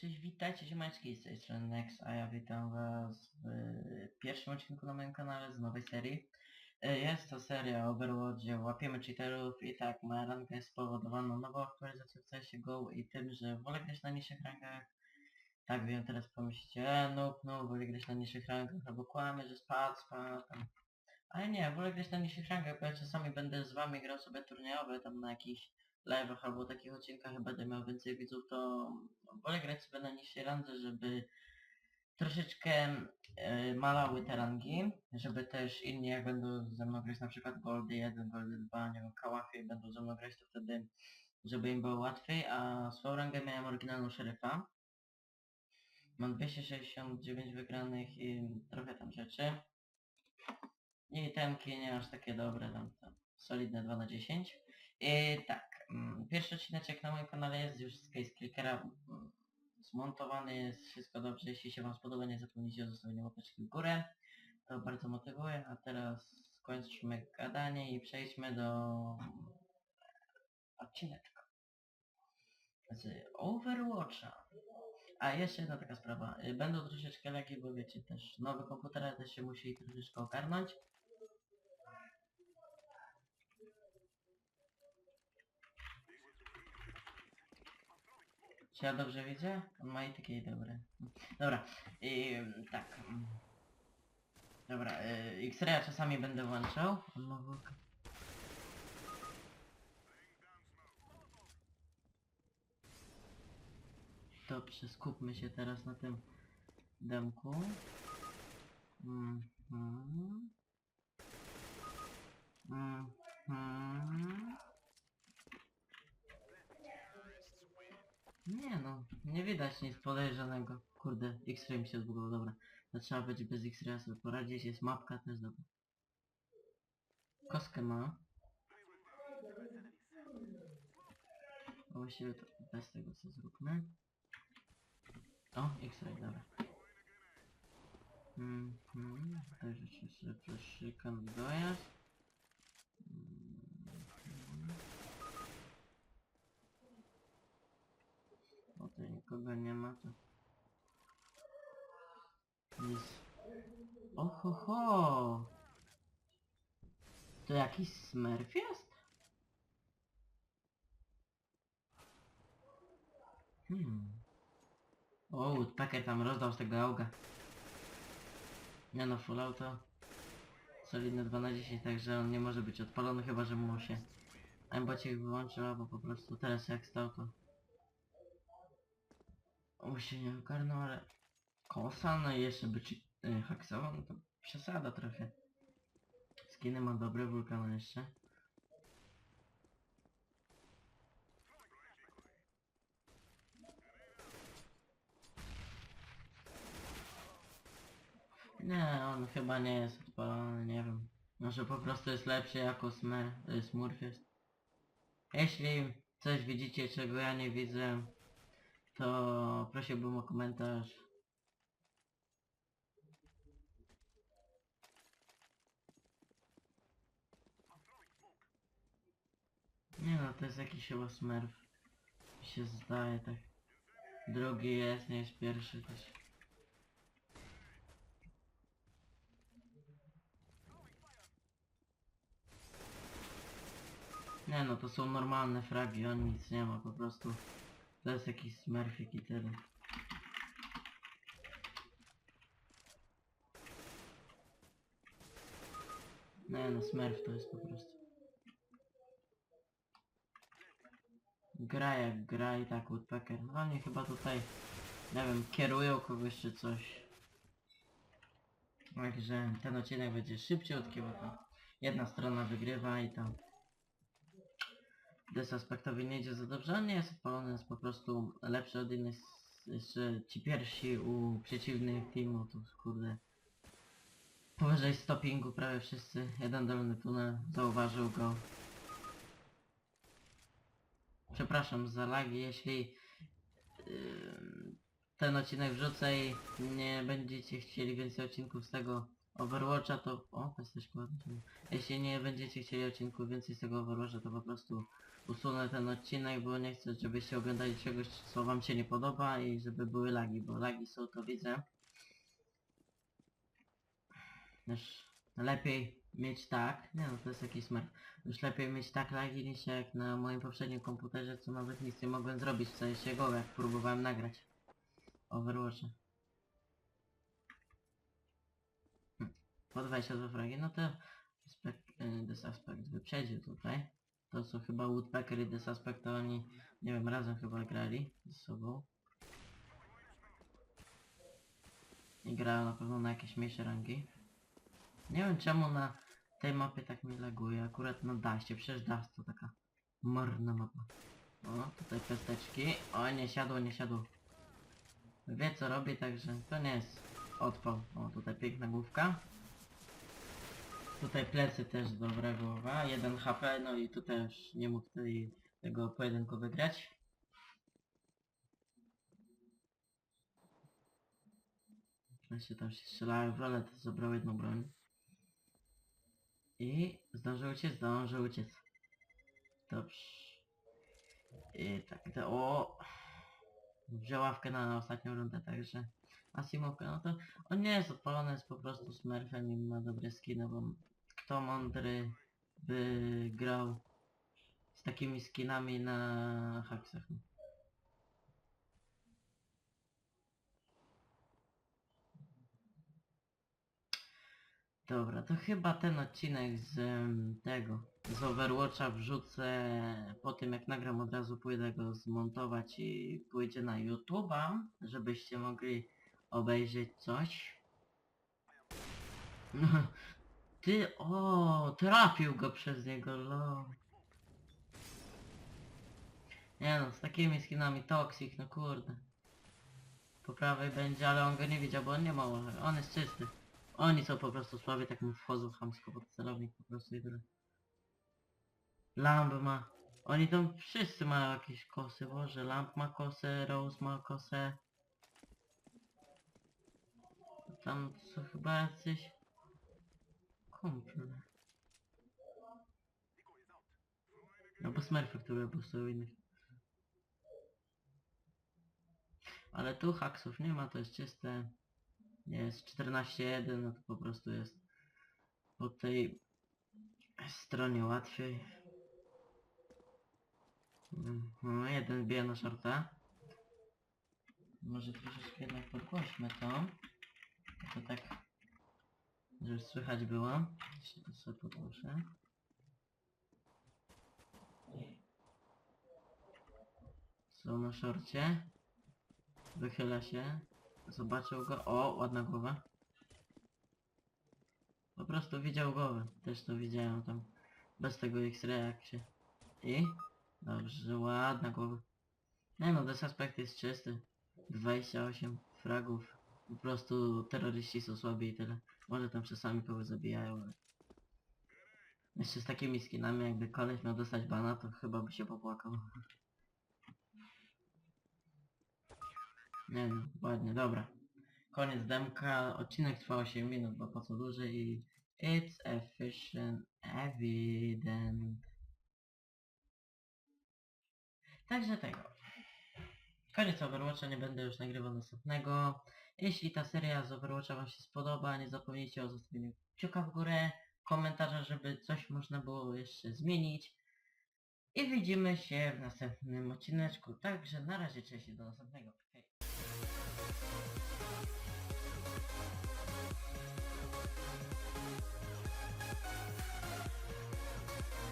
cześć, witajcie ziomeczki, z tej strony a ja witam was w pierwszym odcinku na moim kanale z nowej serii. E, Jest to seria Overwatch, gdzie łapiemy cheaterów i tak, moja ranka jest spowodowana nową aktualizacją w CSGO Go i tym, że wolę grać na niższych rankach. Tak wiem, teraz pomyślicie, e, no, no, wolę grać na niższych rankach, albo kłamie, że spadł, spadł, tam. Ale nie, wolę grać na niższych rankach, bo ja czasami będę z wami grał sobie turniejowe, tam na jakichś live'ach albo takich odcinkach, będę miał więcej widzów, to wolę grać sobie na niższej randze, żeby troszeczkę e, malały te rangi, żeby też inni jak będą ze mną grać na przykład Goldy 1, Goldy 2, nie wiem, Kałafie będą ze mną grać, to wtedy żeby im było łatwiej, a swoją rangę miałem oryginalną szeryfa. Mam 269 wygranych i trochę tam rzeczy. I temki nie aż takie dobre, tam, tam solidne 2 na 10. I tak, pierwszy odcinek na moim kanale jest już z Case Clickera mm, zmontowany, jest wszystko dobrze, jeśli się wam spodoba nie zapomnijcie o zostawieniu łapeczki w górę, to bardzo motywuje, a teraz skończmy gadanie i przejdźmy do odcineczka. Z Overwatcha. A jeszcze jedna taka sprawa, będą troszeczkę lagi, bo wiecie też, nowy komputer też się musi troszeczkę ogarnąć. Czy ja dobrze widzę? On ma i takie dobre. Dobra, i tak. mm. Dobra, y, X-Raya czasami będę włączał. On ma włók- Dobrze, skupmy się teraz na tym demku. Mhm. Mhm. Nie no, nie widać nic podejrzanego. Kurde, X-Ray mi się zbugował, dobra. To trzeba będzie bez X-Raya sobie poradzić, jest mapka też dobra. Kostkę ma. A Właściwie to bez tego co zróbmy. O, X-Ray, dobra. Mhm, rzeczy sobie przeszykam dojazd. Mhm. O, tu nikogo nie ma, to... Nic. Oho ho! To jakiś smurf jest? Hmm. O, Woodpecker tam rozdał z tego auga. Nie no, full auto. Solidne 2 na 10, także on nie może być odpalony, chyba że mu się aimbocik wyłączył, albo po prostu teraz jak stał to... On się nie ogarnął, ale... I jeszcze by ci y, haksował, no to przesada trochę. Skiny ma dobre, wulkan jeszcze. Nie, on chyba nie jest odpalony, nie wiem. Może po prostu jest lepszy jako smer, y, smurf jest. Jeśli coś widzicie, czego ja nie widzę, to prosiłbym o komentarz. Nie no, to jest jakiś chyba smurf. Mi się zdaje tak. Drugi jest, nie jest pierwszy też. Nie no, to są normalne fragi, on nic nie ma, po prostu to jest jakiś smurfik i tyle. Nie no, smurf to jest po prostu. Gra jak gra i tak Woodpecker. No oni chyba tutaj, nie wiem, kierują kogoś czy coś. Także ten odcinek będzie szybciutki, bo to jedna strona wygrywa i tam desaspektowi nie idzie za dobrze, on nie jest odpalony, jest po prostu lepszy od innych, jeszcze ci pierwsi u przeciwnych teamów, to kurde powyżej stoppingu prawie wszyscy, jeden dolny tunel, zauważył go. Przepraszam za lagi, jeśli yy, ten odcinek wrzucę i nie będziecie chcieli więcej odcinków z tego Overwatcha to... O, to jest też ładnie. Jeśli nie będziecie chcieli odcinków więcej z tego Overwatcha, to po prostu usunę ten odcinek, bo nie chcę, żebyście oglądali czegoś, co wam się nie podoba i żeby były lagi, bo lagi są, to widzę. Też lepiej mieć tak, nie no to jest jakiś smart. Już lepiej mieć tak lagi niż jak na moim poprzednim komputerze, co nawet nic nie mogłem zrobić w sensie go, jak próbowałem nagrać. Overwatcha. Po 22 fragi, no to y, The Suspect wyprzedził tutaj. To co chyba Woodpecker i The Suspect to oni, nie wiem, razem chyba grali ze sobą. I grają na pewno na jakieś mniejsze rangi. Nie wiem czemu na tej mapie tak mi laguje, akurat na Daście, przecież Dust to taka marna mapa. O, tutaj pesteczki. O, nie siadło, nie siadło. Wie co robi, także to nie jest odpał. O, tutaj piękna główka. Tutaj plecy też dobra głowa, 1 HP, no i tutaj już nie mógł tego pojedynku wygrać. Właśnie tam się strzelały w rolę, to zabrał jedną broń. I zdążył uciec, zdążył uciec. Dobrze. I tak, to o Wziął ławkę na ostatnią rundę, także Asimowka, no to on nie jest odpalony, jest po prostu smurfem i ma dobre skiny, bo kto mądry by grał z takimi skinami na haksach. Dobra, to chyba ten odcinek z tego, z Overwatcha wrzucę po tym jak nagram od razu pójdę go zmontować i pójdzie na YouTube'a, żebyście mogli obejrzeć coś. No, ty, o, trafił go przez niego, lo. Nie no, z takimi skinami Toxic, no kurde. Po prawej będzie, ale on go nie widział, bo on nie ma łapy. On jest czysty. Oni są po prostu słabi, tak mu wchodzą chamsko pod celownik po prostu i tyle. Lamp ma. Oni tam wszyscy mają jakieś kosy, boże. Lamp ma kosę, Rose ma kosę. Tam są chyba jacyś... Kumple. No bo smurfy, które prostu innych. Ale tu haksów nie ma, to jest czyste. Jest 14.1, no to po prostu jest po tej stronie łatwiej. No, jeden bije na shorta. Może troszeczkę jednak podgłośmy to. To tak, żeby słychać było. Jeszcze to sobie podgłoszę. Są na szorcie. Wychyla się. Zobaczył go. O, ładna głowa. Po prostu widział głowę. Też to widziałem tam. Bez tego X-ray jak się. I? Dobrze, ładna głowa. Nie no, desaspekt jest czysty. 28 fragów. Po prostu terroryści są słabi i tyle. Może tam czasami kogoś zabijają, ale... Jeszcze z takimi skinami jakby koleś miał dostać bana, to chyba by się popłakał. Nie wiem, ładnie, dobra. Koniec demka, odcinek trwa 8 minut, bo po co dłużej i... It's efficient, evident. Także tego. Koniec Overwatcha, nie będę już nagrywał następnego. Jeśli ta seria z Overwatcha wam się spodoba, nie zapomnijcie o zostawieniu kciuka w górę, komentarza, żeby coś można było jeszcze zmienić. I widzimy się w następnym odcineczku. Także na razie, cześć i do następnego. Hej.